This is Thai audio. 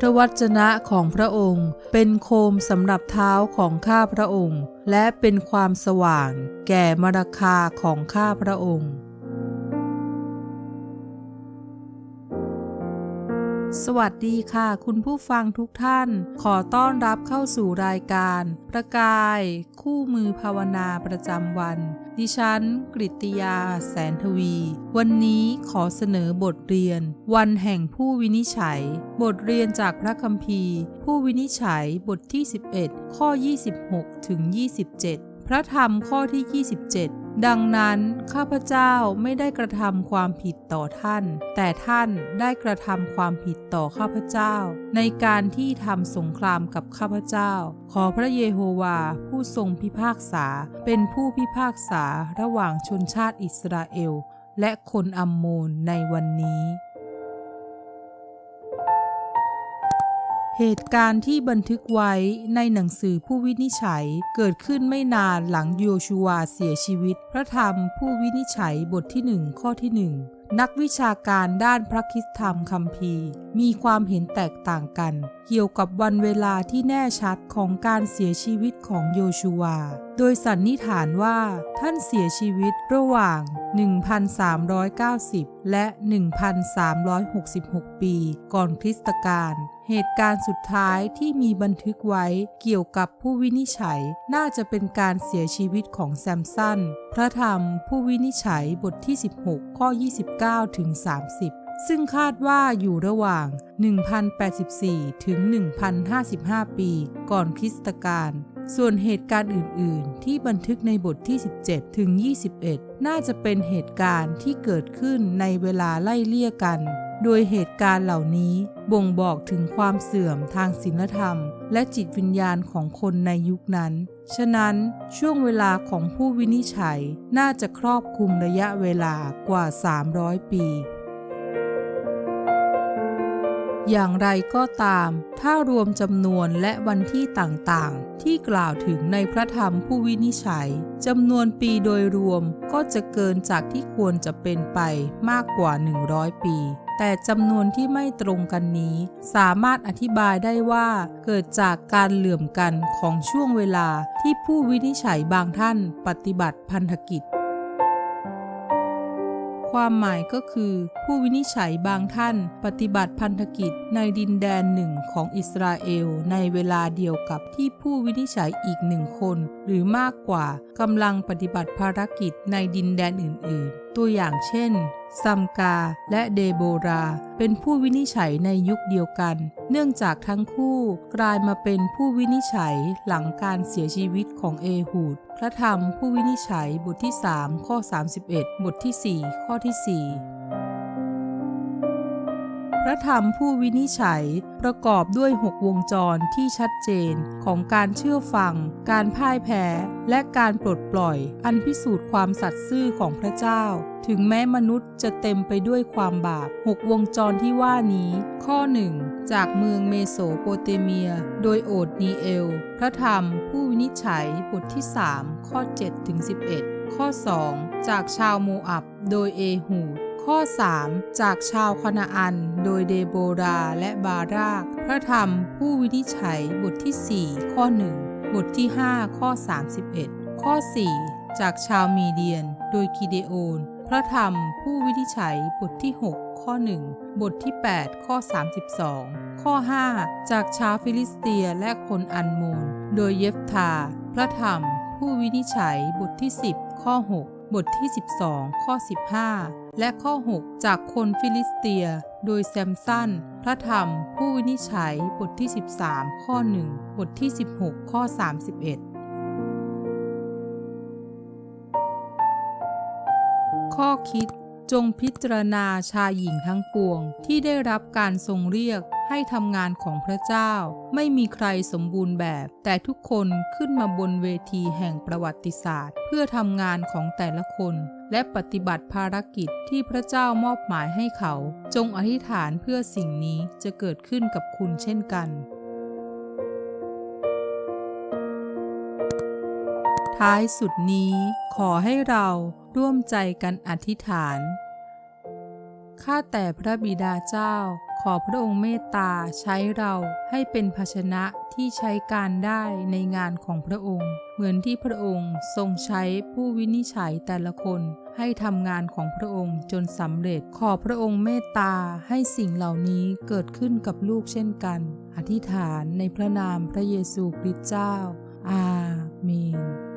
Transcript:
พระวจนะของพระองค์ เป็นโคมสำหรับเท้าของข้าพระองค์ และเป็นความสว่าง แก่มรคาของข้าพระองค์ สวัสดีค่ะ คุณผู้ฟังทุกท่าน ขอต้อนรับเข้าสู่รายการ ประกาย คู่มือภาวนาประจำวัน ดิฉัน กริตติยา แสนทวี วันนี้ขอเสนอบทเรียน วันแห่งผู้วินิจฉัย บทเรียนจากพระคัมภีร์ ผู้วินิจฉัยบทที่ 11 ข้อ 26 ถึง 27 พระธรรมข้อที่ 27 ดังนั้นข้าพเจ้าไม่ได้กระทำความผิดต่อท่าน แต่ท่านได้กระทำความผิดต่อข้าพเจ้า ในการที่ทำสงครามกับข้าพเจ้า ขอพระเยโฮวาผู้ทรงพิพากษา เป็นผู้พิพากษาระหว่างชนชาติอิสราเอล และคนอัมโมนในวันนี้ เหตุการณ์ที่บันทึกไว้ในหนังสือผู้วินิจฉัยเกิดขึ้นไม่นานหลังโยชูวาเสียชีวิต พระธรรมผู้วินิจฉัยบทที่หนึ่งข้อที่หนึ่งนักวิชาการด้านพระคิสธรรมคัมภีร์ มีความเห็นแตกต่างกัน เกี่ยวกับวันเวลาที่แน่ชัดของการเสียชีวิตของโยชูวา โดยสันนิษฐานว่าท่านเสียชีวิตระหว่าง 1,390 และ 1,366 ปี ก่อนคริสตกาล เหตุการณ์สุดท้ายที่มีบันทึกไว้เกี่ยวกับผู้วินิจฉัยน่าจะเป็นการเสียชีวิตของแซมสัน พระธรรมผู้วินิจฉัยบทที่ 16 ข้อ 29 ถึง 30 ซึ่งคาดว่าอยู่ระหว่าง 1,084 ถึง 1,055 ปีก่อนคริสตกาลส่วนเหตุการณ์อื่น ๆ ที่บันทึกในบทที่ 17 ถึง 21 น่าจะเป็นเหตุการณ์ที่เกิดขึ้นในเวลาไล่เลี่ยกัน โดยเหตุการณ์เหล่านี้บ่งบอกถึงความเสื่อมทางศีลธรรม และจิตวิญญาณของคนในยุคนั้น ฉะนั้นช่วงเวลาของผู้วินิจฉัยน่าจะครอบคลุมระยะเวลากว่า 300 ปี อย่างไรก็ตาม ถ้ารวมจำนวนและวันที่ต่างๆ ที่กล่าวถึงในพระธรรมผู้วินิจฉัยจำนวนปีโดยรวมก็จะเกินจากที่ควรจะเป็นไปมากกว่า 100 ปี แต่จำนวนที่ไม่ตรงกันนี้ สามารถอธิบายได้ว่าเกิดจากการเหลื่อมกันของช่วงเวลาที่ผู้วินิจฉัยบางท่านปฏิบัติพันธกิจ ความหมายก็คือ ผู้วินิจฉัยบางท่านปฏิบัติพันธกิจในดินแดนหนึ่งของอิสราเอล ในเวลาเดียวกับที่ผู้วินิจฉัยอีกหนึ่งคน หรือมากกว่ากำลังปฏิบัติภารกิจในดินแดนอื่น ๆ ตัวอย่างเช่น ซัมกา และเดโบรา เป็นผู้วินิจฉัยในยุคเดียวกัน เนื่องจากทั้งคู่กลายมาเป็นผู้วินิจฉัยหลังการเสียชีวิตของเอหูด พระธรรมผู้วินิจฉัยบทที่ 3 ข้อ 31 บทที่ 4 ข้อที่ 4 ระธรรมผู้วินิจฉัย ประกอบด้วย6วงจรที่ชัดเจนของการเชื่อฟัง การพ่ายแพ้ และการปลดปล่อย อันพิสูจน์ความสัตย์ซื่อของพระเจ้า ถึงแม้มนุษย์จะเต็มไปด้วยความบาป6วงจรที่ว่านี้ ข้อ1จากเมืองเมโสโปเตเมีย โดยโอดนีเอล พระธรรมผู้วินิจฉัยบทที่ 3 ข้อ7ถึง11 ข้อ 2 จากชาวโมอับ โดยเอหูด ข้อ 3 จากชาวคณาอัน โดยเดโบราและบารากพระธรรมผู้วินิจฉัยบทที่ 4 ข้อ 1 บทที่ 5 ข้อ 31 ข้อ 4 จากชาวมีเดียน โดยกิเดโอน พระธรรมผู้วินิจฉัยบทที่ 6 ข้อ 1 บทที่ 8 ข้อ 32 ข้อ 5 จากชาวฟิลิสเตียและคนอันโมนโดยเยฟธาพระธรรมผู้วินิจฉัยบทที่ 10 ข้อ 6 บทที่ 12 ข้อ 15 และข้อ 6 จากคนฟิลิสเตีย โดยแซมสันพระธรรม ผู้วินิจฉัย บทที่ 13 ข้อ 1 บทที่ 16 ข้อ 31 ข้อคิดจงพิจารณาชายหญิงทั้งปวงที่ได้รับการทรงเรียก ให้ทำงานของพระเจ้า ไม่มีใครสมบูรณ์แบบ แต่ทุกคนขึ้นมาบนเวทีแห่งประวัติศาสตร์ เพื่อทำงานของแต่ละคน และปฏิบัติภารกิจที่พระเจ้ามอบหมายให้เขา จงอธิษฐานเพื่อสิ่งนี้จะเกิดขึ้นกับคุณเช่นกัน ท้ายสุดนี้ขอให้เราร่วมใจกันอธิษฐานข้าแต่พระบิดาเจ้า ขอพระองค์เมตตาใช้เราให้เป็นภาชนะที่ใช้การได้ในงานของพระองค์ เหมือนที่พระองค์ทรงใช้ผู้วินิจฉัยแต่ละคนให้ทำงานของพระองค์จนสำเร็จ ขอพระองค์เมตตาให้สิ่งเหล่านี้เกิดขึ้นกับลูกเช่นกัน อธิษฐานในพระนามพระเยซูคริสต์เจ้า อาเมน